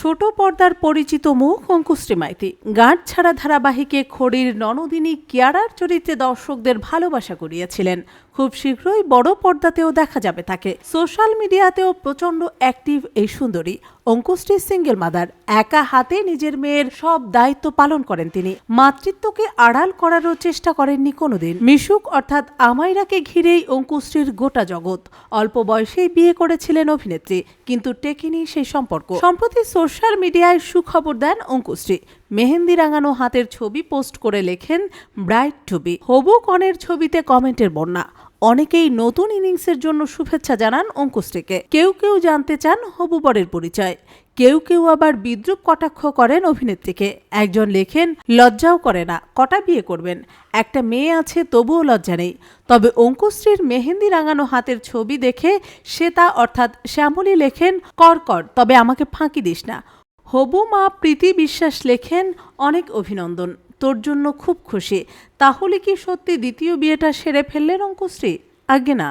ছোট পর্দার পরিচিত মুখ অঙ্কুশ্রী মাইতি। গাঁট ছাড়া ধারাবাহিকে খড়ির ননদিনী কিয়ারার চরিত্রে দর্শকদের ভালোবাসা করিয়েছিলেন খুব শীঘ্রই বড় পর্দাতেও দেখা যাবে তাকে। সোশ্যাল মিডিয়াতেও প্রচণ্ড অ্যাক্টিভ এই সুন্দরী। Ankushree single mother. একা হাতে নিজের মেয়ের সব দায়িত্ব পালন করেন তিনি। মাতৃত্বকে আড়াল করারও চেষ্টা করেননি কোনোদিন। মিশুক অর্থাৎ আমাইরাকে ঘিরেই অঙ্কুশ্রীর গোটা জগৎ। অল্প বয়সেই বিয়ে করেছিলেন অভিনেত্রী, কিন্তু টেকেনি সেই সম্পর্ক। সম্প্রতি মিডিয়ায় সুখবর দেন অঙ্কুশ্রী মেহেন্দি রাঙানো হাতের ছবি পোস্ট করে লেখেন, ব্রাইট টু বি। হবু কনের ছবিতে কমেন্টের বন্যা। অনেকেই নতুন ইনিংসের জন্য শুভেচ্ছা জানান অঙ্কুশ্রীকে কেউ কেউ জানতে চান হবু বরের পরিচয়। কেউ কেউ আবার বিদ্রুপ কটাক্ষ করেন অভিনেত্রীকে। একজন লেখেন, লজ্জাও করে না, কটা বিয়ে করবেন? একটা মেয়ে আছে, তবুও লজ্জা নেই। তবে অঙ্কুশ্রীর মেহেন্দি রাঙানো হাতের ছবি দেখে শ্বেতা অর্থাৎ শ্যামলী লেখেন, কর কর, তবে আমাকে ফাঁকি দিস না। হবু মা প্রীতি বিশ্বাস লেখেন, অনেক অভিনন্দন। তোর জন্য খুব খুশি। তাহলে কি সত্যি দ্বিতীয় বিয়েটা সেরে ফেললেন অঙ্কুশ্রী আগে না।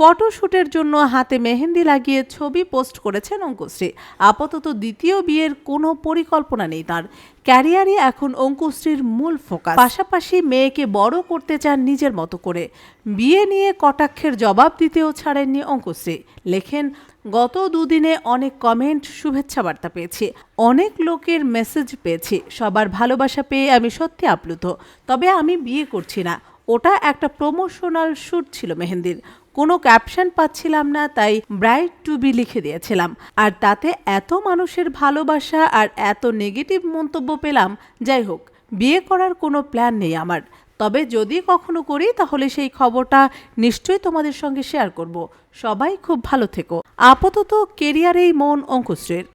ফটোশ্যুটের জন্য হাতে মেহেন্দি লাগিয়ে ছবি পোস্ট করেছেন অঙ্কুশ্রী আপাতত দ্বিতীয় বিয়ের কোনো পরিকল্পনা নেই তার। ক্যারিয়ারই এখন অঙ্কুশ্রীর মূল ফোকাস। পাশাপাশি মেয়েকে বড় করতে চান নিজের মতো করে। বিয়ে নিয়ে কটাক্ষের জবাব দিতেও ছাড়েননি অঙ্কুশ্রী লেখেন, গত দুদিনে অনেক কমেন্ট শুভেচ্ছা বার্তা পেয়েছি। অনেক লোকের মেসেজ পেয়েছি। সবার ভালোবাসা পেয়ে আমি সত্যি আপ্লুত। তবে আমি বিয়ে করছি না। ওটা একটা প্রমোশনাল শ্যুট ছিল মেহেন্দির। কোনো ক্যাপশন পাচ্ছিলাম না, তাই ব্রাইট টু বি লিখে দিয়েছিলাম। আর তাতে এত মানুষের ভালোবাসা আর এত নেগেটিভ মন্তব্য পেলাম, যাই হোক, বিয়ে করার কোনো প্ল্যান নেই আমার। তবে যদি কখনো করি, তাহলে সেই খবরটা নিশ্চয়ই তোমাদের সঙ্গে শেয়ার করব। সবাই খুব ভালো থেকো। আপাতত কেরিয়ারেই মন অঙ্কুশ্রীর